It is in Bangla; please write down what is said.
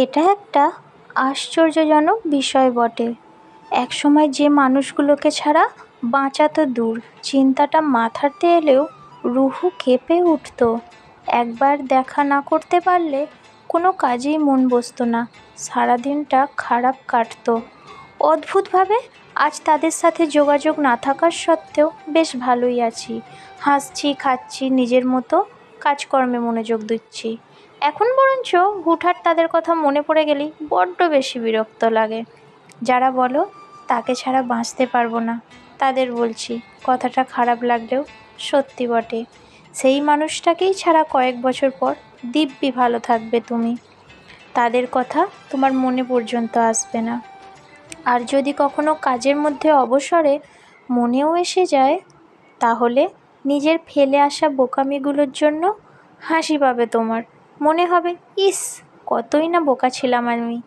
এটা একটা আশ্চর্যজনক বিষয় বটে। একসময় যে মানুষগুলোকে ছাড়া বাঁচা তো দূর, চিন্তাটা মাথাতে এলেও রুহু কেঁপে উঠত। একবার দেখা না করতে পারলে কোনো কাজেই মন বসতো না, সারাদিনটা খারাপ কাটতো। অদ্ভুতভাবে আজ তাদের সাথে যোগাযোগ না থাকার সত্ত্বেও বেশ ভালোই আছি। হাসছি, খাচ্ছি, নিজের মতো কাজকর্মে মনোযোগ দিচ্ছি। এখন বরঞ্চ হুটহাট তাদের কথা মনে পড়ে গেলেই বড্ড বেশি বিরক্ত লাগে। যারা বলো, তাকে ছাড়া বাঁচতে পারব না। তাদের বলছি, কথাটা খারাপ লাগলেও সত্যি বটে। সেই মানুষটাকেই ছাড়া কয়েক বছর পর দিব্যি ভালো থাকবে তুমি। তাদের কথা তোমার মনে পর্যন্ত আসবে না। আর যদি কখনো কাজের মধ্যে অবসরে মনেও এসে যায়, তাহলে নিজের ফেলে আসা বোকামিগুলোর জন্য হাসি পাবে তোমার। মনে হবে, ইস, কতই না বোকা ছিলাম আমি।